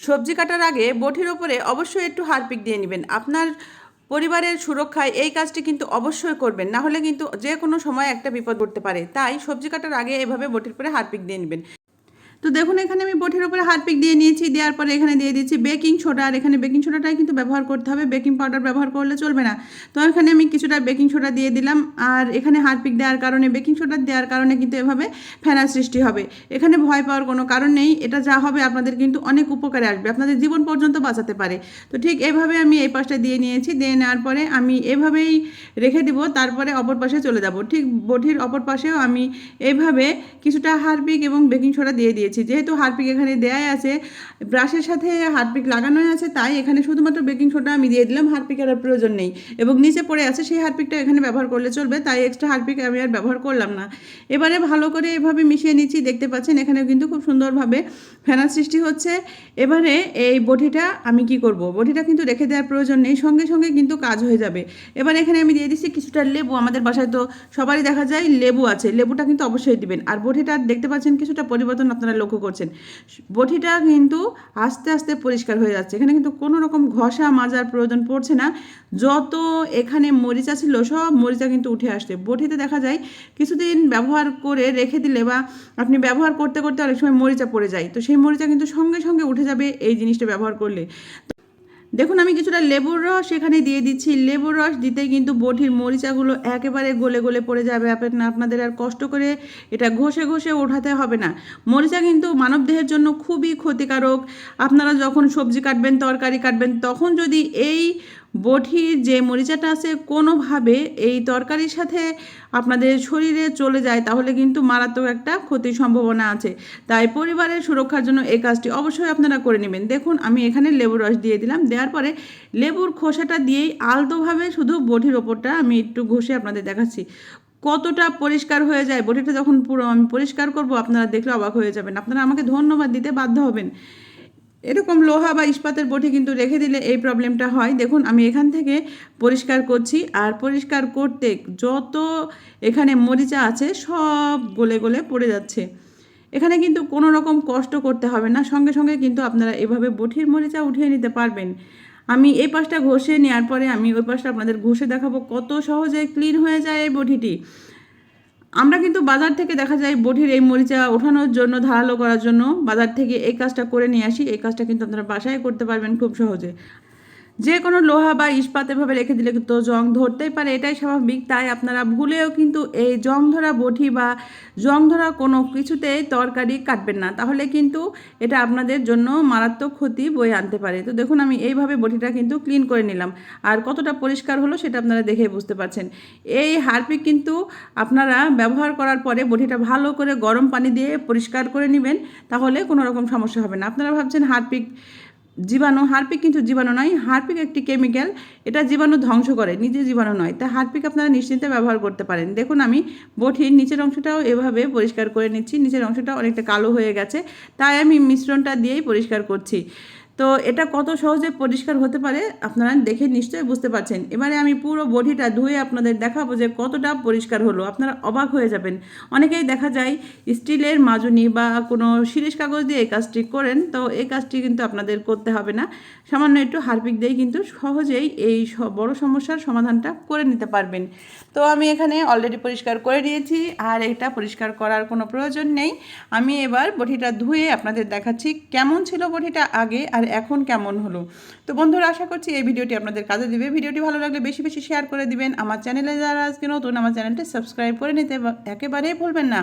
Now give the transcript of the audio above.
সবজি কাটার আগে বটির ওপরে অবশ্যই একটু হারপিক দিয়ে নেবেন। আপনার পরিবারের সুরক্ষায় এই কাজটি কিন্তু অবশ্যই করবেন। না হলে কিন্তু যে কোনো সময় একটা বিপদ ঘটতে পারে। তাই সবজি কাটার আগে এভাবে বটির উপরে হারপিক দিয়ে নেবেন। তো দেখুন, এখানে আমি বটির উপরে হারপিক দিয়ে নিয়েছি, দেওয়ার পরে এখানে দিয়ে দিচ্ছি বেকিং সোডা আর এখানে বেকিং সোডাটাই কিন্তু ব্যবহার করতে হবে। বেকিং পাউডার ব্যবহার করলে চলবে না। তো এখানে আমি কিছুটা বেকিং সোডা দিয়ে দিলাম আর এখানে হারপিক দেওয়ার কারণে বেকিং সোডা দেওয়ার কারণে কিন্তু এভাবে ফেনার সৃষ্টি হবে। এখানে ভয় পাওয়ার কোনো কারণ নেই, এটা যা হবে আপনাদের কিন্তু অনেক উপকারে আসবে, আপনাদের জীবন পর্যন্ত বাঁচাতে পারে। তো ঠিক এভাবে আমি এই পাশটা দিয়ে নিয়েছি, দিয়ে নেওয়ার পরে আমি এভাবেই রেখে দিব, তারপরে অপর পাশে চলে যাব। ঠিক বটির অপর পাশেও আমি এভাবে কিছুটা হারপিক এবং বেকিং সোডা দিয়ে দিয়েছি। যেহেতু হারপিক এখানে দেয়াই আছে, ব্রাশের সাথে হারপিক লাগানোই আছে, তাই এখানে শুধুমাত্র বেকিং সোডা আমি দিয়ে দিলাম হারপিকের আর প্রয়োজন নেই। এবং নিচে পড়ে আছে, সেই হারপিকটা এখানে ব্যবহার করলে চলবে, তাই এক্সট্রা হারপিক আমি আর ব্যবহার করলাম না। এবারে ভালো করে এভাবে মিশিয়ে নিচ্ছি, দেখতে পাচ্ছেন এখানেও কিন্তু খুব সুন্দরভাবে ফেনার সৃষ্টি হচ্ছে। এবারে এই বটিটা আমি কি করব? বটিটা কিন্তু রেখে দেওয়ার প্রয়োজন নেই, সঙ্গে সঙ্গে কিন্তু কাজ হয়ে যাবে। এবার এখানে আমি দিয়ে দিচ্ছি কিছুটা লেবু, আমাদের বাসায় তো সবারই দেখা যায় লেবু আছে, লেবুটা কিন্তু অবশ্যই দিবেন। আর বটিটা দেখতে পাচ্ছেন কিছুটা পরিবর্তন আপনারা লক্ষ্য করছেন। বটিটা কিন্তু আস্তে আস্তে পরিষ্কার হয়ে যাচ্ছে। এখানে কিন্তু কোনো রকম ঘষা মাজার প্রয়োজন পড়ছে না। যত এখানে মরিচা ছিল সব মরিচা কিন্তু উঠে আসছে। বটিতে দেখা যায় কিছুদিন ব্যবহার করে রেখে দিলে বা আপনি ব্যবহার করতে করতে অনেক সময় মরিচা পড়ে যায়। তো সেই মরিচা কিন্তু সঙ্গে সঙ্গে উঠে যাবে এই জিনিসটা ব্যবহার করলে। দেখুন, আমি কিছুটা লেবুর রস এখানে দিয়ে দিচ্ছি। লেবুর রস দিতে কিন্তু বটির মরিচাগুলো একেবারে গলে গলে পড়ে যাবে। আপনার আপনাদের আর কষ্ট করে এটা ঘষে ঘষে ওঠাতে হবে না। মরিচা কিন্তু মানবদেহের জন্য খুবই ক্ষতিকারক। আপনারা যখন সবজি কাটবেন, তরকারি কাটবেন, তখন যদি এই বটির যে মরিচাটা আছে কোনোভাবে এই তরকারির সাথে আপনাদের শরীরে চলে যায়, তাহলে কিন্তু মারাত্মক একটা ক্ষতির সম্ভাবনা আছে। তাই পরিবারের সুরক্ষার জন্য এই কাজটি অবশ্যই আপনারা করে নেবেন। দেখুন, আমি এখানে লেবুর রস দিয়ে দিলাম, দেওয়ার পরে লেবুর খোসাটা দিয়েই আলতোভাবে শুধু বটির ওপরটা আমি একটু ঘষে আপনাদের দেখাচ্ছি। কতটা পরিষ্কার হয়ে যায়, বটিটা যখন পুরো আমি পরিষ্কার করব, আপনারা দেখলে অবাক হয়ে যাবেন। আপনারা আমাকে ধন্যবাদ দিতে বাধ্য হবেন। এরকম লোহা বা ইস্পাতের বটি কিন্তু রেখে দিলে এই প্রবলেমটা হয়। দেখুন, আমি এখান থেকে পরিষ্কার করছি আর পরিষ্কার করতে যত এখানে মরিচা আছে সব গলে গলে পড়ে যাচ্ছে। এখানে কিন্তু কোনো রকম কষ্ট করতে হবে না। সঙ্গে সঙ্গে কিন্তু আপনারা এভাবে বটির মরিচা উঠিয়ে নিতে পারবেন। আমি এই পাশটা ঘষে নেওয়ার পরে আমি ওই পাশটা আপনাদের ঘষে দেখাবো কত সহজে ক্লিন হয়ে যায় এই বটিটি। আমরা কিন্তু বাজার থেকে দেখা যায় বটির এই মরিচা ওঠানোর জন্য, ধারালো করার জন্য বাজার থেকে এই কাজটা করে নিয়ে আসি। এই কাজটা কিন্তু আপনারা বাসায় করতে পারবেন খুব সহজে। যে কোনো লোহা বা ইস্পাত এভাবে রেখে দিলে কিন্তু জং ধরতেই পারে, এটাই স্বাভাবিক। তাই আপনারা ভুলেও কিন্তু এই জং ধরা বটি বা জং ধরা কোনো কিছুতেই তরকারি কাটবেন না। তাহলে কিন্তু এটা আপনাদের জন্য মারাত্মক ক্ষতি বয়ে আনতে পারে। তো দেখুন, আমি এইভাবে বটিটা কিন্তু ক্লিন করে নিলাম। আর কতটা পরিষ্কার হলো সেটা আপনারা দেখে বুঝতে পারছেন। এই হারপিক কিন্তু আপনারা ব্যবহার করার পরে বটিটা ভালো করে গরম পানি দিয়ে পরিষ্কার করে নেবেন, তাহলে কোনো রকম সমস্যা হবে না। আপনারা ভাবছেন হারপিক জীবাণু, হারপিক কিন্তু জীবাণু নয়, হারপিক একটি কেমিক্যাল, এটা জীবাণু ধ্বংস করে, নিজে জীবাণু নয়। তাই হারপিক আপনারা নিশ্চিন্তে ব্যবহার করতে পারেন। দেখুন আমি বটির নিচের অংশটাও এভাবে পরিষ্কার করে নিচ্ছি, নিচের অংশটা অনেকটা কালো হয়ে গেছে, তাই আমি মিশ্রণটা দিয়েই পরিষ্কার করছি। তো এটা কত সহজে পরিষ্কার হতে পারে আপনারা দেখে নিশ্চয়ই বুঝতে পারছেন। এবারে আমি পুরো বডিটা ধুয়ে আপনাদের দেখাবো যে কতটা পরিষ্কার হলো। আপনারা অবাক হয়ে যাবেন। অনেকেই দেখা যায় স্টিলের মাজুনি বা কোনো শিরিষ কাগজ দিয়ে এই কাজটি করেন, তো এই কাজটি কিন্তু আপনাদের করতে হবে না। সামান্য একটু হারপিক দিয়েই কিন্তু সহজেই এই বড় সমস্যার সমাধানটা করে নিতে পারবেন। তো আমি এখানে অলরেডি পরিষ্কার করে দিয়েছি আর এটা পরিষ্কার করার কোনো প্রয়োজন নেই। আমি এবার বটিটা ধুয়ে আপনাদের দেখাচ্ছি কেমন ছিল বটিটা আগে, আর এখন কেমন হলো? তো বন্ধুরা, আশা করছি এই ভিডিওটি আপনাদের কাজে দেবে। ভিডিওটি ভালো লাগলে বেশি বেশি শেয়ার করে দিবেন। আমার চ্যানেলে যারা আজকে নতুন, আমার চ্যানেলটি সাবস্ক্রাইব করে নিতে একেবারেই ভুলবেন না।